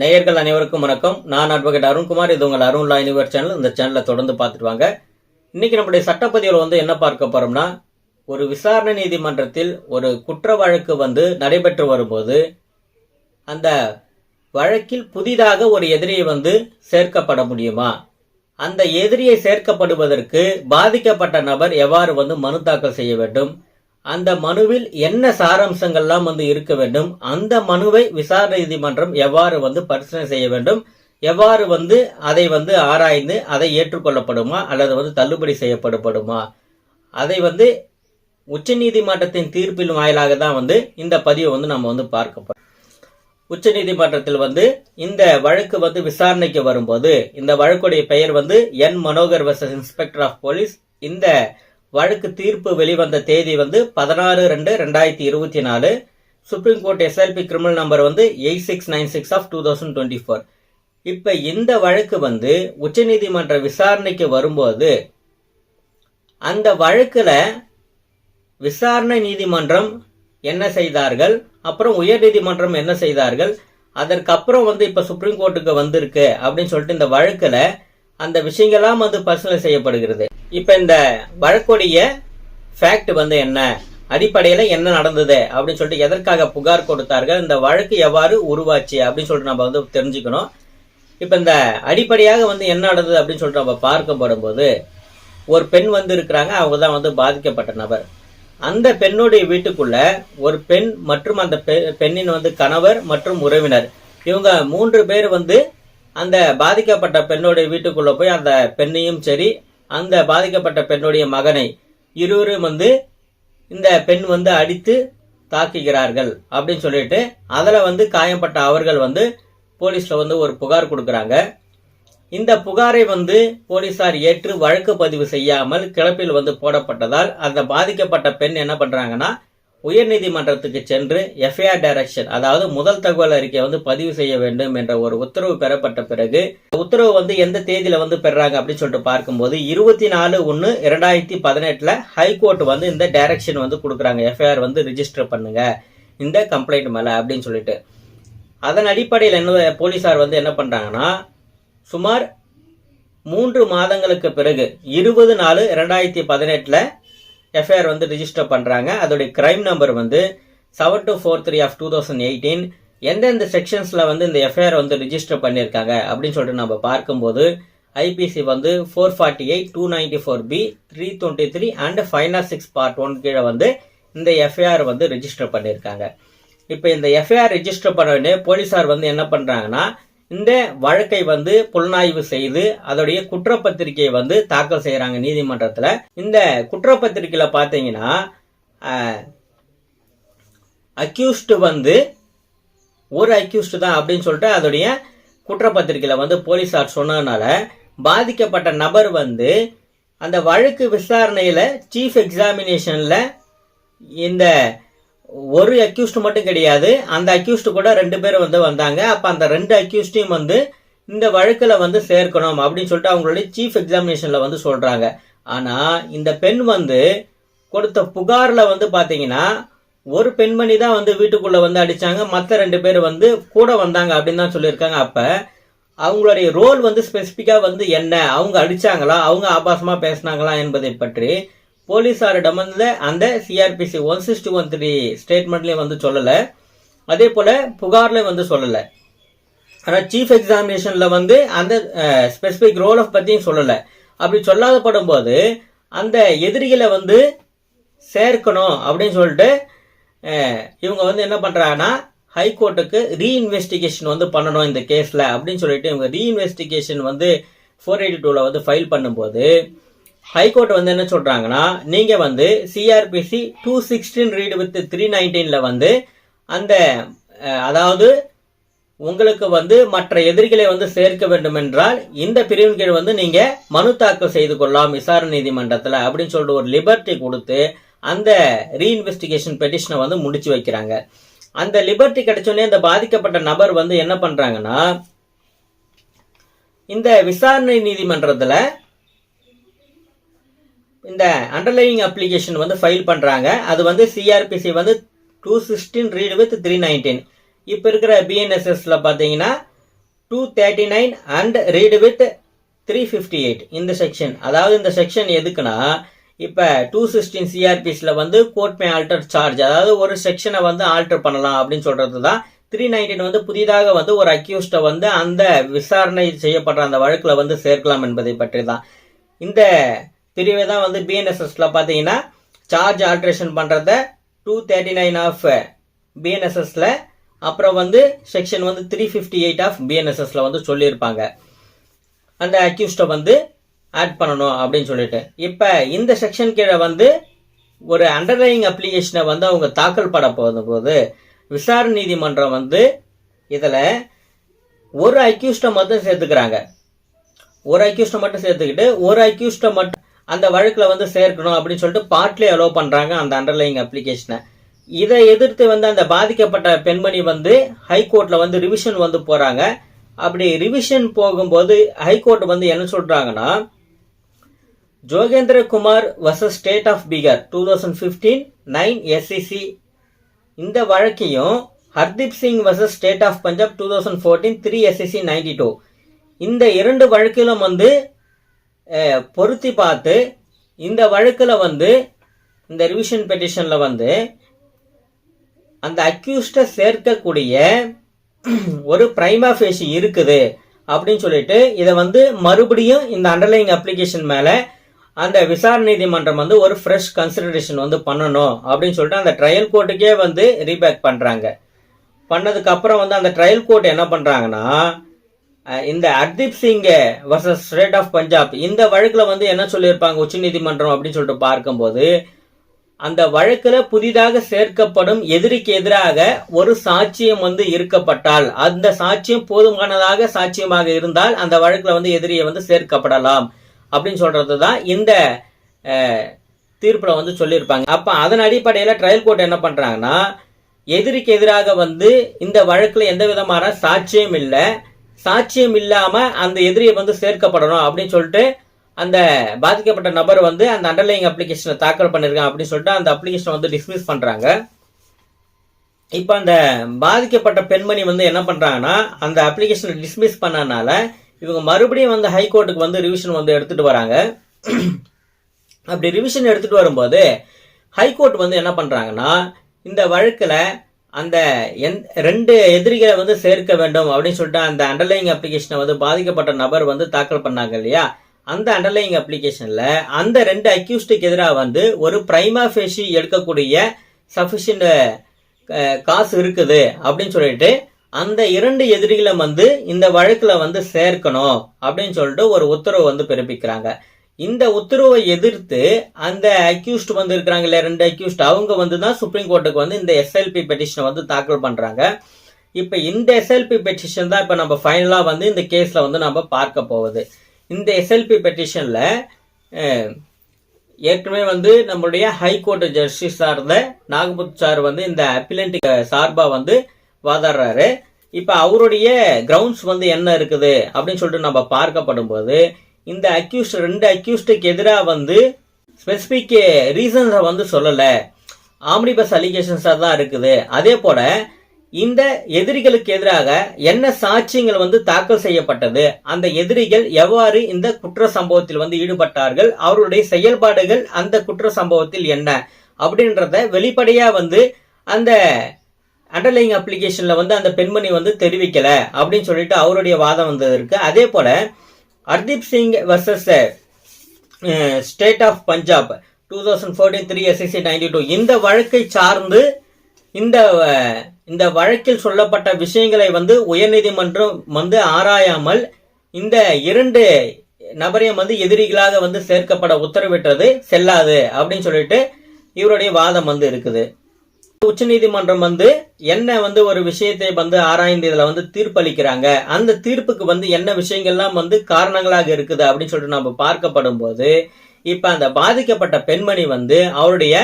நேயர்கள் அனைவருக்கும் வணக்கம். நான் அட்வொகேட் அருண்குமார். இது உங்கள் அருண்லா யூனிவர் சேனல். இந்த சேனலை தொடர்ந்து பார்த்துட்டு வாங்க. இன்னைக்கு நம்முடைய சட்டப்பதிவில் வந்து என்ன பார்க்க போறோம்னா ஒரு விசாரணை நீதிமன்றத்தில் ஒரு குற்ற வழக்கு வந்து நடைபெற்று வரும்போது அந்த வழக்கில் புதிதாக ஒரு எதிரியை வந்து சேர்க்கப்பட முடியுமா? அந்த எதிரியை சேர்க்கப்படுவதற்கு பாதிக்கப்பட்ட நபர் எவ்வாறு வந்து மனு தாக்கல் செய்ய வேண்டும்? அந்த மனுவில் என்ன சாராம்சங்கள்லாம் வந்து இருக்க வேண்டும் அந்த மனுவை விசாரணை நீதிமன்றம் எவ்வாறு வந்து பரிசீலனை செய்ய வேண்டும் எவ்வாறு வந்து அதை வந்து ஆராய்ந்து அதை ஏற்றுக்கொள்ளப்படுமா அல்லது வந்து தள்ளுபடி செய்யப்படுமா அதை வந்து உச்சநீதிமன்றத்தின் தீர்ப்பின் வாயிலாக தான் வந்து இந்த பதிவை வந்து நம்ம வந்து பார்க்க உச்ச உச்சநீதிமன்றத்தில் வந்து இந்த வழக்கு வந்து விசாரணைக்கு வரும்போது இந்த வழக்குடைய பெயர் வந்து N. Manohar versus inspector of police. இந்த வழக்கு தீர்ப்பு வெளிவந்த தேதி வந்து பதினாறு ரெண்டு ரெண்டாயிரத்தி இருபத்தி நாலு. Supreme court SLP criminal number வந்து eight six nine six of two thousand twenty four இப்போ இந்த வழக்கு வந்து உச்சநீதிமன்ற விசாரணைக்கு வரும்போது அந்த வழக்கில் விசாரணை நீதிமன்றம் என்ன செய்தார்கள்? அப்புறம் உயர் நீதிமன்றம் என்ன செய்தார்கள்? அதற்கப்புறம் வந்து இப்போ சுப்ரீம் கோர்ட்டுக்கு வந்திருக்கு அப்படின்னு சொல்லிட்டு இந்த வழக்கில் அந்த விஷயங்கள்லாம் வந்து பரிசீலனை செய்யப்படுகிறது. இப்போ இந்த வழக்குடைய ஃபேக்ட் வந்து என்ன? அடிப்படையில் என்ன நடந்தது? அப்படின்னு சொல்லிட்டு எதற்காக புகார் கொடுத்தார்கள்? இந்த வழக்கு எவ்வாறு உருவாச்சு? அப்படின்னு சொல்லிட்டு நம்ம வந்து தெரிஞ்சுக்கணும். இப்போ இந்த அடிப்படையாக வந்து என்ன நடந்தது அப்படின்னு சொல்லிட்டு நம்ம பார்க்கப்படும் போது ஒரு பெண் வந்து இருக்கிறாங்க அவங்க தான் வந்து பாதிக்கப்பட்ட நபர். அந்த பெண்ணுடைய வீட்டுக்குள்ள ஒரு பெண் மற்றும் அந்த பெண்ணின் வந்து கணவர் மற்றும் உறவினர். இவங்க மூன்று பேர் வந்து அந்த பாதிக்கப்பட்ட பெண்ணுடைய வீட்டுக்குள்ள போய் அந்த பெண்ணையும் சரி அந்த பாதிக்கப்பட்ட பெண்ணுடைய மகனை இருவரும் வந்து இந்த பெண் வந்து அடித்து தாக்குகிறார்கள் அப்படின்னு சொல்லிட்டு அதில் வந்து காயம்பட்ட அவர்கள் வந்து போலீஸில் வந்து ஒரு புகார் கொடுக்குறாங்க. இந்த புகாரை வந்து போலீசார் ஏற்று வழக்கு பதிவு செய்யாமல் கிளப்பில் வந்து போடப்பட்டதால் அந்த பாதிக்கப்பட்ட பெண் என்ன பண்ணுறாங்கன்னா உயர்நீதிமன்றத்துக்கு சென்று எஃப்ஐஆர் டைரக்ஷன் அதாவது முதல் தகவல் அறிக்கை வந்து பதிவு செய்ய வேண்டும் என்ற ஒரு உத்தரவு பெறப்பட்ட பிறகு உத்தரவு வந்து எந்த தேதியில வந்து பெறாங்க அப்படின்னு சொல்லிட்டு பார்க்கும்போது இருபத்தி நாலு ஒன்று இரண்டாயிரத்தி பதினெட்டுல ஹைகோர்ட் வந்து இந்த டைரக்ஷன் வந்து கொடுக்குறாங்க. எஃப்ஐஆர் வந்து ரிஜிஸ்டர் பண்ணுங்க. இந்த கம்ப்ளைண்ட் மேல அப்படின்னு சொல்லிட்டு. அதன் அடிப்படையில் என்ன போலீசார் வந்து என்ன பண்றாங்கன்னா சுமார் மூன்று மாதங்களுக்கு பிறகு இருபது நாலு ரெண்டாயிரத்தி பதினெட்டில் எஃப்ஐஆர் வந்து ரிஜிஸ்டர் பண்ணுறாங்க அதோடைய கிரைம் நம்பர் வந்து seven two four three of two thousand eighteen எந்தெந்த செக்ஷன்ஸில் வந்து இந்த எஃப்ஐஆர் வந்து ரிஜிஸ்டர் பண்ணியிருக்காங்க அப்படின்னு சொல்லிட்டு நம்ம பார்க்கும்போது ஐபிசி வந்து four forty eight two ninety four B three twenty three and five nought six part one கீழே வந்து இந்த எஃப்ஐஆர் வந்து ரிஜிஸ்டர் பண்ணியிருக்காங்க இப்போ இந்த எஃப்ஐஆர் ரிஜிஸ்டர் பண்ண உடனே போலீஸார் வந்து என்ன பண்ணுறாங்கன்னா இந்த வழக்கை வந்து புலனாய்வு செய்து அதோடைய குற்றப்பத்திரிகையை வந்து தாக்கல் செய்கிறாங்க நீதிமன்றத்தில். இந்த குற்றப்பத்திரிகையில் பார்த்தீங்கன்னா அக்யூஸ்டு வந்து ஒரு அக்யூஸ்டு தான் அப்படின்னு சொல்லிட்டு அதோடைய குற்றப்பத்திரிகையில் வந்து போலீஸார் சொன்னதுனால பாதிக்கப்பட்ட நபர் வந்து அந்த வழக்கு விசாரணையில் சீஃப் எக்ஸாமினேஷனில் இந்த ஒரு அக்யூஸ்ட் மட்டும் கிடையாது. அந்த அக்யூஸ்ட் கூட ரெண்டு பேர் வந்து வந்தாங்க. அப்போ அந்த ரெண்டு அக்யூஸ்டையும் வந்து இந்த வழக்கில் வந்து சேர்க்கணும் அப்படின்னு சொல்லிட்டு அவங்களுடைய சீஃப் எக்ஸாமினேஷனில் வந்து சொல்கிறாங்க ஆனால் இந்த பெண் வந்து கொடுத்த புகாரில் வந்து பார்த்தீங்கன்னா ஒரு பெண்மணி தான் வந்து வீட்டுக்குள்ளே வந்து அடித்தாங்க மற்ற ரெண்டு பேர் வந்து கூட வந்தாங்க அப்படின்னு தான் சொல்லியிருக்காங்க. அப்போ அவங்களுடைய ரோல் வந்து ஸ்பெசிஃபிக்காக வந்து என்ன? அவங்க அடித்தாங்களா அவங்க ஆபாசமாக பேசினாங்களா என்பதை பற்றி போலீஸாரிடம் வந்து அந்த CRPC one sixty one three ஸ்டேட்மெண்ட்லேயும் வந்து சொல்லலை. அதே போல் புகார்லேயும் வந்து சொல்லலை. ஆனால் சீஃப் எக்ஸாமினேஷனில் வந்து அந்த ஸ்பெசிஃபிக் ரோல் ஆஃப் பற்றியும் சொல்லலை. அப்படி சொல்லாதப்படும் போது அந்த எதிரிகளை வந்து சேர்க்கணும் அப்படின்னு சொல்லிட்டு இவங்க வந்து என்ன பண்ணுறாங்கன்னா ஹைகோர்ட்டுக்கு ரீஇன்வெஸ்டிகேஷன் வந்து பண்ணணும் இந்த கேஸில் அப்படின்னு சொல்லிட்டு இவங்க ரீஇன்வெஸ்டிகேஷன் வந்து ஃபோர் எயிட்டி டூவில் வந்து ஃபைல் பண்ணும்போது ஹைகோர்ட் வந்து என்ன சொல்கிறாங்கன்னா நீங்கள் வந்து CRPC two sixteen read with three நைன்டீனில் வந்து அந்த அதாவது உங்களுக்கு வந்து மற்ற எதிரிகளை வந்து சேர்க்க வேண்டும் என்றால் இந்த பிரிவின் கீழ் வந்து நீங்க மனு தாக்கல் செய்து கொள்ளலாம் விசாரணை நீதிமன்றத்தில் அப்படின்னு சொல்லிட்டு ஒரு லிபர்ட்டி கொடுத்து அந்த ரீஇன்வெஸ்டிகேஷன் பெட்டிஷனை வந்து முடிச்சு வைக்கிறாங்க. அந்த லிபர்ட்டி கிடைச்சோடனே அந்த பாதிக்கப்பட்ட நபர் வந்து என்ன பண்றாங்கன்னா இந்த விசாரணை நீதிமன்றத்தில் இந்த அண்டர்லைவிங் அப்ளிகேஷன் வந்து ஃபைல் பண்ணுறாங்க அது வந்து சிஆர்பிசி வந்து two sixteen read with three nineteen இப்போ இருக்கிற பிஎன்எஸ்எஸ்ல பார்த்தீங்கன்னா two thirty nine and read with three fifty eight இந்த செக்ஷன் அதாவது இந்த செக்ஷன் எதுக்குன்னா இப்போ டூ சிக்ஸ்டீன் சிஆர்பிஸில் வந்து கோர்ட் மே ஆல்டர் சார்ஜ் அதாவது ஒரு செக்ஷனை வந்து ஆல்டர் பண்ணலாம் அப்படின்னு சொல்கிறது தான் த்ரீ நைன்டீன் வந்து புதிதாக வந்து ஒரு அக்யூஸ்டை வந்து அந்த விசாரணை செய்யப்படுற அந்த வழக்கில் வந்து சேர்க்கலாம் என்பதை பற்றி தான் இந்த திரும்பி தான் வந்து பிஎன்எஸ்எஸ்ல பார்த்தீங்கன்னா சார்ஜ் ஆல்ட்ரேஷன் பண்ணுறத டூ தேர்ட்டி நைன் ஆஃப் பிஎன்எஸ்எஸ்ல அப்புறம் வந்து செக்ஷன் வந்து த்ரீ ஃபிஃப்டி எயிட் ஆஃப் பிஎன்எஸ்எஸ்ல வந்து சொல்லியிருப்பாங்க. அந்த அக்யூஸ்டை வந்து ஆட் பண்ணணும் அப்படின்னு சொல்லிட்டு. இப்போ இந்த செக்ஷன் கீழே வந்து ஒரு அண்டர்லைங் அப்ளிகேஷனை வந்து அவங்க தாக்கல் பட போதும் போது விசாரணை நீதிமன்றம் வந்து இதில் ஒரு அக்யூஸ்டை மட்டும் சேர்த்துக்கிறாங்க. ஒரு அக்யூஸ்டை மட்டும் சேர்த்துக்கிட்டு ஒரு அக்யூஸ்டை மட்டும் அந்த வழக்கில் வந்து சேர்க்கணும் அப்படின்னு சொல்லிட்டு பார்ட்லி அலோவ் பண்ணுறாங்க அந்த அண்டர்லைங் அப்ளிகேஷனை இதை எதிர்த்து வந்து அந்த பாதிக்கப்பட்ட பெண்மணி வந்து ஹைகோர்ட்டில் வந்து ரிவிஷன் வந்து போகிறாங்க அப்படி ரிவிஷன் போகும்போது ஹைகோர்ட் வந்து என்ன சொல்கிறாங்கன்னா Jogendra Kumar versus state of Bihar two thousand fifteen nine SCC இந்த வழக்கையும் Hardeep Singh versus state of Punjab two thousand fourteen three SSC ninety two இந்த இரண்டு வழக்கிலும் வந்து பொருத்தி பார்த்து இந்த வழக்கில் வந்து இந்த ரிவிஷன் பெட்டிஷனில் வந்து அந்த அக்யூஸ்டை சேர்க்கக்கூடிய ஒரு பிரைமா ஃபேஷி இருக்குது அப்படின்னு சொல்லிட்டு இதை வந்து மறுபடியும் இந்த அண்டர்லைங் அப்ளிகேஷன் மேலே அந்த விசாரணை நீதிமன்றம் வந்து ஒரு ஃப்ரெஷ் கன்சிடரேஷன் வந்து பண்ணணும் அப்படின்னு சொல்லிட்டு அந்த ட்ரையல் கோர்ட்டுக்கே வந்து ரீபேக் பண்ணுறாங்க பண்ணதுக்கு அப்புறம் வந்து அந்த ட்ரையல் கோர்ட் என்ன பண்ணுறாங்கன்னா இந்த Hardeep Singh versus state of Punjab இந்த வழக்கில் வந்து என்ன சொல்லியிருப்பாங்க? உச்சநீதிமன்றம் அப்படின்னு சொல்லிட்டு பார்க்கும்போது அந்த வழக்கில் புதிதாக சேர்க்கப்படும் எதிரிக்கு எதிராக ஒரு சாட்சியம் வந்து இருக்கப்பட்டால் அந்த சாட்சியம் போதுமானதாக சாட்சியமாக இருந்தால் அந்த வழக்கில் வந்து எதிரியை வந்து சேர்க்கப்படலாம் அப்படின்னு சொல்றது தான் இந்த தீர்ப்பில் வந்து சொல்லியிருப்பாங்க. அப்போ அதன் அடிப்படையில் ட்ரையல் கோர்ட் என்ன பண்ணுறாங்கன்னா எதிரிக்கு எதிராக வந்து இந்த வழக்கில் எந்த விதமான சாட்சியம் இல்லை. சாட்சியம் இல்லாம அந்த எதிரியை வந்து சேர்க்கப்படணும் அப்படின்னு சொல்லிட்டு அந்த பாதிக்கப்பட்ட நபர் வந்து அந்த அண்டர்லைங் அப்ளிகேஷனை தாக்கல் பண்ணிருக்காங்க அப்படின்னு சொல்லிட்டு அந்த அப்ளிகேஷனை வந்து டிஸ்மிஸ் பண்றாங்க. இப்போ அந்த பாதிக்கப்பட்ட பெண்மணி வந்து என்ன பண்றாங்கன்னா அந்த அப்ளிகேஷனை டிஸ்மிஸ் பண்ணனால இவங்க மறுபடியும் வந்து ஹைகோர்ட்டுக்கு வந்து ரிவிஷன் வந்து எடுத்துட்டு வராங்க. அப்படி ரிவிஷன் எடுத்துட்டு வரும்போது ஹைகோர்ட் வந்து என்ன பண்றாங்கன்னா இந்த வழக்குல அந்த எந் ரெண்டு எதிரிகளை வந்து சேர்க்க வேண்டும் அப்படின்னு சொல்லிட்டு அந்த அண்டர்லைங் அப்ளிகேஷனை வந்து பாதிக்கப்பட்ட நபர் வந்து தாக்கல் பண்ணாங்க இல்லையா? அந்த அண்டர்லைங் அப்ளிகேஷனில் அந்த ரெண்டு அக்யூஸ்டுக்கு எதிராக வந்து ஒரு பிரைமா ஃபேஷி எடுக்கக்கூடிய சஃபிஷியன்ட் காசு இருக்குது அப்படின்னு சொல்லிட்டு அந்த இரண்டு எதிரிகளை வந்து இந்த வழக்கில் வந்து சேர்க்கணும் அப்படின்னு சொல்லிட்டு ஒரு உத்தரவு வந்து பிறப்பிக்கிறாங்க. இந்த உத்தரவை எதிர்த்து அந்த அக்யூஸ்ட் வந்து இருக்கிறாங்க ரெண்டு அக்யூஸ்ட் அவங்க வந்து தான் சுப்ரீம் கோர்ட்டுக்கு வந்து இந்த எஸ்எல்பி பெட்டிஷனை வந்து தாக்கல் பண்றாங்க. இப்போ இந்த எஸ்எல்பி பெட்டிஷன் தான் இப்போ நம்ம ஃபைனலாக வந்து இந்த கேஸில் வந்து நம்ம பார்க்க போகுது. இந்த எஸ்எல்பி பெட்டிஷனில் ஏற்கனவே வந்து நம்மளுடைய ஹைகோர்ட் ஜஸ்டிஸ் சார்ந்த நாகபூத் சார் வந்து இந்த அப்பிலண்ட் சார்பாக வந்து வாதாடுறாரு. இப்போ அவருடைய கிரவுண்ட்ஸ் வந்து என்ன இருக்குது அப்படின்னு சொல்லிட்டு நம்ம பார்க்கப்படும் போது இந்த அக்யூஸ்ட் ரெண்டு அக்யூஸ்டுக்கு எதிராக வந்து ஸ்பெசிஃபிக் ரீசன்ஸை வந்து சொல்லலை. ஆம்னிபஸ் அலிகேஷன்ஸாக தான் இருக்குது. அதே போல் இந்த எதிரிகளுக்கு எதிராக என்ன சாட்சியங்கள் வந்து தாக்கல் செய்யப்பட்டது அந்த எதிரிகள் எவ்வாறு இந்த குற்ற சம்பவத்தில் வந்து ஈடுபட்டார்கள் அவருடைய செயல்பாடுகள் அந்த குற்ற சம்பவத்தில் என்ன அப்படின்றத வெளிப்படையா வந்து அந்த அண்டர்லைங் அப்ளிகேஷன்ல வந்து அந்த பெண்மணி வந்து தெரிவிக்கல அப்படின்னு சொல்லிட்டு அவருடைய வாதம் வந்தது இருக்கு அதே போல Hardeep Singh versus state of Punjab two thousand fourteen three SSC ninety two இந்த வழக்கை சார்ந்து இந்த uh, இந்த வழக்கில் சொல்லப்பட்ட விஷயங்களை வந்து உயர்நீதிமன்றம் வந்து ஆராயாமல் இந்த இரண்டு நபரையும் வந்து எதிரிகளாக வந்து சேர்க்கப்பட உத்தரவிட்டது செல்லாது அப்படின்னு சொல்லிட்டு இவருடைய வாதம் வந்து இருக்குது. உச்சநீதிமன்றம் வந்து என்ன வந்து ஒரு விஷயத்தை வந்து ஆராய்ந்து இதுல வந்து தீர்ப்பளிக்கிறாங்க. அந்த தீர்ப்புக்கு வந்து என்ன விஷயங்கள்லாம் வந்து காரணங்களாக இருக்குது அப்படின்னு சொல்லிட்டு நம்ம பார்க்கப்படும் போது இப்ப அந்த பாதிக்கப்பட்ட பெண்மணி வந்து அவருடைய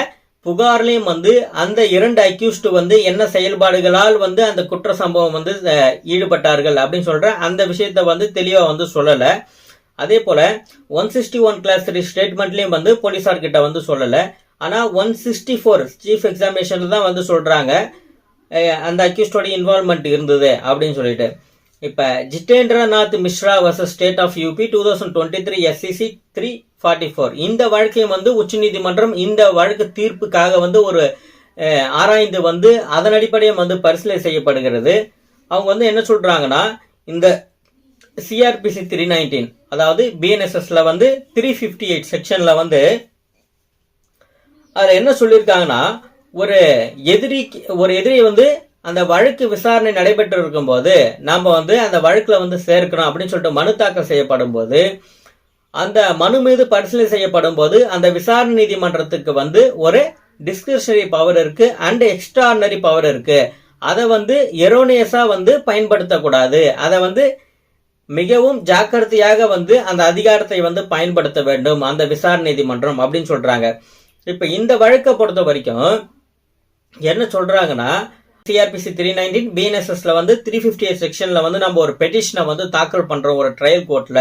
புகார்லையும் வந்து அந்த இரண்டு அக்யூஸ்ட் வந்து என்ன செயல்பாடுகளால் வந்து அந்த குற்ற சம்பவம் வந்து ஈடுபட்டார்கள் அப்படின்னு சொல்ற அந்த விஷயத்த வந்து தெளிவா வந்து சொல்லல. அதே போல one sixty one clause three ஸ்டேட்மெண்ட்லயும் வந்து போலீசார்கிட்ட வந்து சொல்லல. ஆனால் ஒன் சிக்ஸ்டி ஃபோர் சீஃப் எக்ஸாமினேஷனில் தான் வந்து சொல்கிறாங்க அந்த அக்யூஸ்டோட இன்வால்மெண்ட் இருந்தது அப்படின்னு சொல்லிட்டு. இப்போ Jitendranath Mishra versus state of UP two thousand twenty three SCC three forty four இந்த வழக்கையும் வந்து உச்சநீதிமன்றம் இந்த வழக்கு தீர்ப்புக்காக வந்து ஒரு ஆராய்ந்து வந்து அதன் அடிப்படையும் வந்து பரிசீலனை செய்யப்படுகிறது. அவங்க வந்து என்ன சொல்கிறாங்கன்னா இந்த சிஆர்பிசி த்ரீ நைன்டீன் அதாவது பிஎன்எஸ்எஸ்ல வந்து த்ரீ ஃபிஃப்டி எயிட் செக்ஷனில் வந்து அதில் என்ன சொல்லியிருக்காங்கன்னா ஒரு எதிரி ஒரு எதிரி வந்து அந்த வழக்கு விசாரணை நடைபெற்று இருக்கும்போது நாம் வந்து அந்த வழக்கில் வந்து சேர்க்கணும் அப்படின்னு சொல்லிட்டு மனு தாக்கல் செய்யப்படும் போது அந்த மனு மீது பரிசீலனை செய்யப்படும் போது அந்த விசாரணை நீதிமன்றத்துக்கு வந்து ஒரு டிஸ்கிரிஷனரி பவர் இருக்கு அண்ட் எக்ஸ்ட்ரானரி பவர் இருக்கு. அதை வந்து எரோனியஸா வந்து பயன்படுத்தக்கூடாது. அதை வந்து மிகவும் ஜாக்கிரதையாக வந்து அந்த அதிகாரத்தை வந்து பயன்படுத்த வேண்டும். அந்த விசாரணை நீதிமன்றம் அப்படின்னு சொல்றாங்க. இப்போ இந்த வழக்கை பொறுத்த வரைக்கும் என்ன சொல்றாங்கன்னா சிஆர்பிசி த்ரீ நைன்டீன் பிஎன்எஸ்எஸ்ல வந்து த்ரீ ஃபிஃப்டி எயிட் செக்ஷன்ல வந்து நம்ம ஒரு பெட்டிஷனை வந்து தாக்கல் பண்றோம் ஒரு ட்ரையல் கோர்ட்ல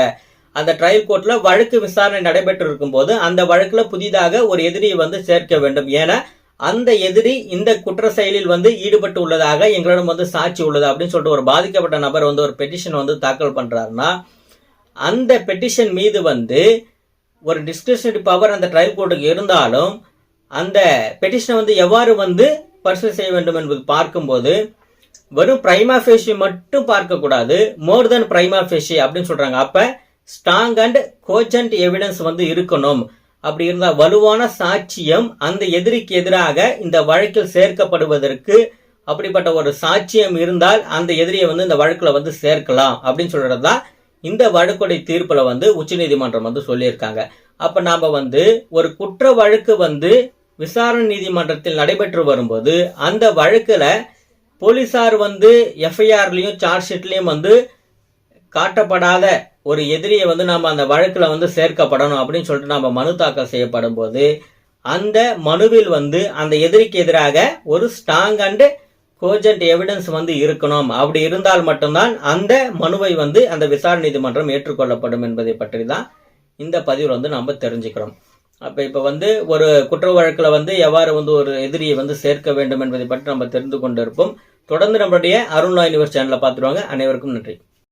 அந்த ட்ரையல் கோர்ட்ல வழக்கு விசாரணை நடைபெற்று இருக்கும்போது அந்த வழக்குல புதிதாக ஒரு எதிரியை வந்து சேர்க்க வேண்டும். ஏன்னா அந்த எதிரி இந்த குற்ற செயலில் வந்து ஈடுபட்டு உள்ளதாக எங்களிடம் வந்து சாட்சி உள்ளது அப்படின்னு சொல்லிட்டு ஒரு பாதிக்கப்பட்ட நபர் வந்து ஒரு பெட்டிஷன் வந்து தாக்கல் பண்றாருன்னா அந்த பெட்டிஷன் மீது வந்து ஒரு டிஸ்கிரிஷனரி பவர் அந்த ட்ரையல் கோர்ட்டுக்கு இருந்தாலும் அந்த பெட்டிஷனை வந்து எவ்வாறு வந்து பரிசீலனை செய்ய வேண்டும் என்பது பார்க்கும்போது வெறும் பிரைமா ஃபேஷி மட்டும் பார்க்கக்கூடாது மோர் தென் பிரைமா ஃபேஷி அப்படின்னு சொல்கிறாங்க அப்போ ஸ்ட்ராங் அண்ட் கோஜண்ட் எவிடன்ஸ் வந்து இருக்கணும். அப்படி இருந்தால் வலுவான சாட்சியம் அந்த எதிரிக்கு எதிராக இந்த வழக்கில் சேர்க்கப்படுவதற்கு அப்படிப்பட்ட ஒரு சாட்சியம் இருந்தால் அந்த எதிரியை வந்து இந்த வழக்கில் வந்து சேர்க்கலாம் அப்படின்னு சொல்கிறது தான் இந்த வழக்குடைய தீர்ப்பில் வந்து உச்சநீதிமன்றம் வந்து சொல்லியிருக்காங்க. அப்போ நாம் வந்து ஒரு குற்ற வழக்கு வந்து விசாரணை நீதிமன்றத்தில் நடைபெற்று வரும்போது அந்த வழக்கில் போலீசார் வந்து எஃப்ஐஆர்லேயும் சார்ஜ் ஷீட்லேயும் வந்து காட்டப்படாத ஒரு எதிரியை வந்து நாம் அந்த வழக்கில் வந்து சேர்க்கப்படணும் அப்படின்னு சொல்லிட்டு நம்ம மனு தாக்கல் செய்யப்படும் போது அந்த மனுவில் வந்து அந்த எதிரிக்கு எதிராக ஒரு ஸ்ட்ராங் அண்டு கோஜென்ட் எவிடன்ஸ் வந்து இருக்கணும். அப்படி இருந்தால் மட்டும்தான் அந்த மனுவை வந்து அந்த விசாரணை நீதிமன்றம் ஏற்றுக்கொள்ளப்படும் என்பதை பற்றி தான் இந்த பதிவில் வந்து நம்ம தெரிஞ்சுக்கிறோம். அப்போ இப்போ வந்து ஒரு குற்ற வழக்கில் வந்து எவ்வாறு வந்து ஒரு எதிரியை வந்து சேர்க்க வேண்டும் என்பதை பற்றி நம்ம தெரிந்து கொண்டிருப்போம். தொடர்ந்து நம்மளுடைய அருண்லா யூனிவர்ஸ் சேனலை பார்த்துருவாங்க அனைவருக்கும் நன்றி.